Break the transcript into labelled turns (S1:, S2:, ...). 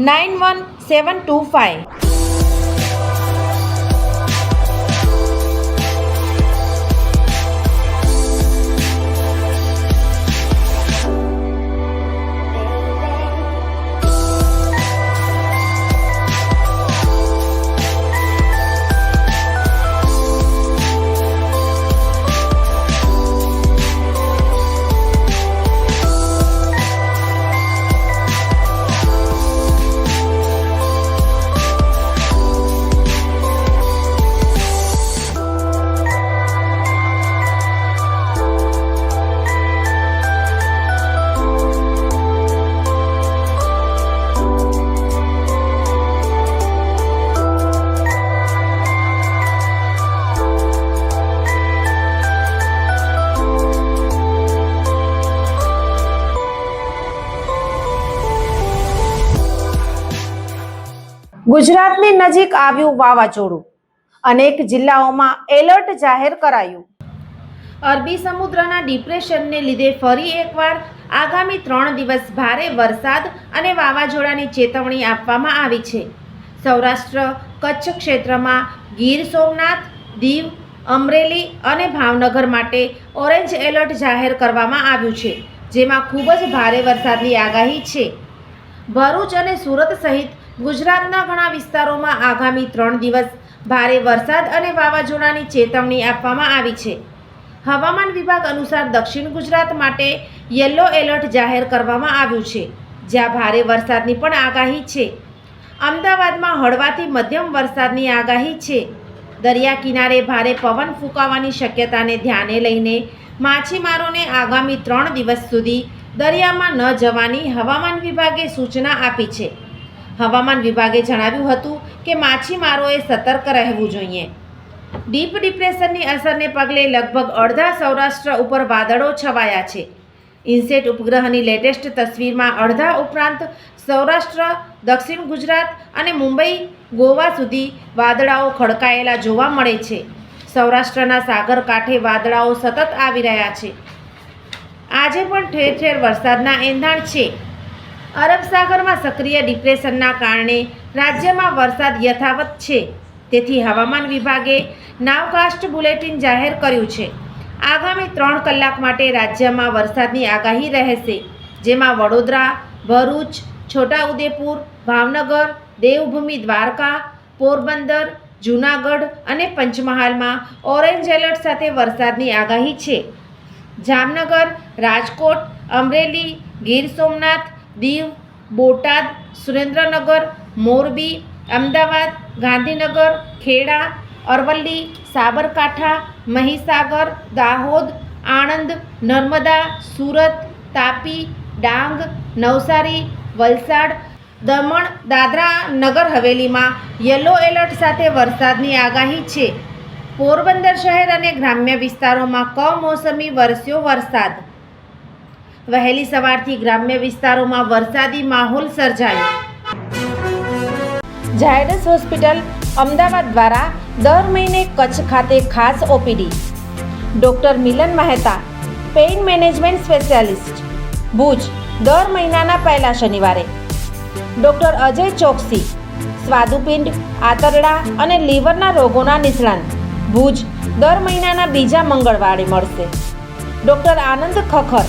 S1: nine one seven two five ગુજરાતની નજીક આવ્યું વાવાઝોડું. અનેક જિલ્લાઓમાં એલર્ટ જાહેર કરાયું. અરબી સમુદ્રના ડિપ્રેશનને લીધે ફરી એકવાર આગામી ત્રણ દિવસ ભારે વરસાદ અને વાવાઝોડાની ચેતવણી આપવામાં આવી છે. સૌરાષ્ટ્ર કચ્છ ક્ષેત્રમાં ગીર સોમનાથ, દીવ, અમરેલી અને ભાવનગર માટે ઓરેન્જ એલર્ટ જાહેર કરવામાં આવ્યું છે, જેમાં ખૂબ જ ભારે વરસાદની આગાહી છે. ભરૂચ અને સુરત સહિત ગુજરાતના ઘણા વિસ્તારોમાં આગામી ત્રણ દિવસ ભારે વરસાદ અને વાવાઝોડાની ચેતવણી આપવામાં આવી છે. હવામાન વિભાગ અનુસાર દક્ષિણ ગુજરાત માટે યલો એલર્ટ જાહેર કરવામાં આવ્યું છે, જ્યાં ભારે વરસાદની પણ આગાહી છે. અમદાવાદમાં હળવાથી મધ્યમ વરસાદની આગાહી છે. દરિયા કિનારે ભારે પવન ફૂંકાવાની શક્યતાને ધ્યાને લઈને માછીમારોને આગામી ત્રણ દિવસ સુધી દરિયામાં ન જવાની હવામાન વિભાગે સૂચના આપી છે. હવામાન વિભાગે જણાવ્યું હતું કે માછીમારોએ સતર્ક રહેવું જોઈએ. ડીપ ડિપ્રેશનની અસરને પગલે લગભગ અડધા સૌરાષ્ટ્ર ઉપર વાદળો છવાયા છે. ઇન્સેટ ઉપગ્રહની લેટેસ્ટ તસવીરમાં અડધા ઉપરાંત સૌરાષ્ટ્ર, દક્ષિણ ગુજરાત અને મુંબઈ, ગોવા સુધી વાદળાઓ ખડકાયેલા જોવા મળે છે. સૌરાષ્ટ્રના સાગર કાંઠે વાદળાઓ સતત આવી રહ્યા છે. આજે પણ ઠેર ઠેર વરસાદના એંધાણ છે. અરબ સાગરમાં સક્રિય ડિપ્રેશનના કારણે રાજ્યમાં વરસાદ યથાવત છે. તેથી હવામાન વિભાગે નાવકાસ્ટ બુલેટિન જાહેર કર્યું છે. આગામી ત્રણ કલાક માટે રાજ્યમાં વરસાદની આગાહી રહેશે, જેમાં વડોદરા, ભરૂચ, છોટાઉદેપુર, ભાવનગર, દેવભૂમિ, દ્વારકા, પોરબંદર, જૂનાગઢ અને પંચમહાલમાં ઓરેન્જ એલર્ટ સાથે વરસાદની આગાહી છે. જામનગર, રાજકોટ, અમરેલી, ગીર સોમનાથ દીવ, બોટાદ, સુરેન્દ્રનગર, મોરબી, અમદાવાદ, ગાંધીનગર, ખેડા, અરવલ્લી, સાબરકાંઠા, મહીસાગર, દાહોદ, આણંદ, નર્મદા, સુરત, તાપી, ડાંગ, નવસારી, વલસાડ, દમણ, દાદરા નગર હવેલીમાં યલો એલર્ટ સાથે વરસાદની આગાહી છે. પોરબંદર શહેર અને ગ્રામ્ય વિસ્તારોમાં કમોસમી વરસ્યો વરસાદ. વહેલી સવારથી ગ્રામ્ય વિસ્તારોમાં વરસાદી માહોલ સર્જાયો. ઝાયડસ હોસ્પિટલ અમદાવાદ દ્વારા દર મહિને કચ્છ ખાતે ખાસ OPD. Doctor Milan Mehta, pain management specialist. Bhuj, દર મહિનાના પહેલા શનિવારે. ડૉક્ટર અજય ચોકસી, સ્વાદુપિંડ, આંતરડા અને લીવરના રોગોના નિષ્ણાંત. ભુજ, દર મહિનાના બીજા મંગળવારે મળશે. Doctor Anand Khakhar